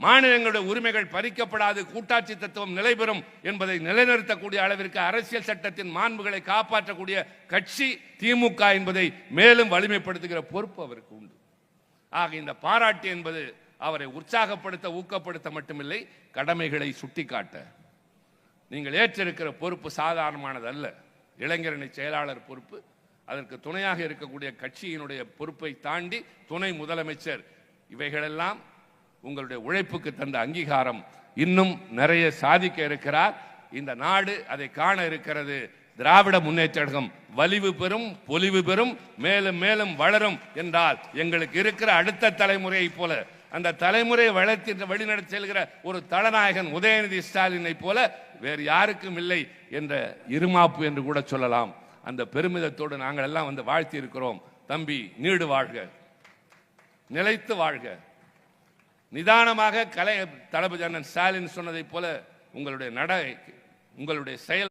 மாநிலங்களுடைய உரிமைகள் பறிக்கப்படாது கூட்டாட்சி தத்துவம் நிலைபெறும் என்பதை நிலைநிறுத்தக்கூடிய அளவிற்கு அரசியல் சட்டத்தின் மாண்புகளை காப்பாற்றக்கூடிய கட்சி திமுக என்பதை மேலும் வலிமைப்படுத்துகிற பொறுப்பு அவருக்கு உண்டு. ஆக இந்த பாராட்டு என்பது அவரை உற்சாகப்படுத்த ஊக்கப்படுத்த மட்டுமில்லை கடமைகளை சுட்டிக்காட்ட. நீங்கள் ஏற்றிருக்கிற பொறுப்பு சாதாரணமானது அல்ல. இளைஞரணி செயலாளர் பொறுப்பு. அதற்கு துணையாக இருக்கக்கூடிய கட்சியினுடைய பொறுப்பை தாண்டி துணை முதலமைச்சர். இவைகளெல்லாம் உங்களுடைய உழைப்புக்கு தந்த அங்கீகாரம் இன்னும் நிறைய சாதிக்க இருக்கிறார். இந்த நாடு அதை காண இருக்கிறது. திராவிட முன்னேற்றகம் வலிவு பெறும் பொலிவு பெறும் மேலும் மேலும் வளரும் என்றால் எங்களுக்கு இருக்கிற அடுத்த தலைமுறையைப் போல அந்த தலைமுறை வளர்த்தி வழிநடத்தி செல்கிற ஒரு தலநாயகன் உதயநிதி ஸ்டாலினை போல வேறு யாருக்கும் இல்லை என்ற இருமாப்பு என்று கூட சொல்லலாம். அந்த பெருமிதத்தோடு நாங்கள் எல்லாம் வந்து வாழ்த்தி இருக்கிறோம். தம்பி நீடு வாழ்க. நிலைத்து வாழ்க. நிதானமாக கலை தளபதி அண்ணன் ஸ்டாலின் சொன்னதைப் போல உங்களுடைய நடை உங்களுடைய செயல்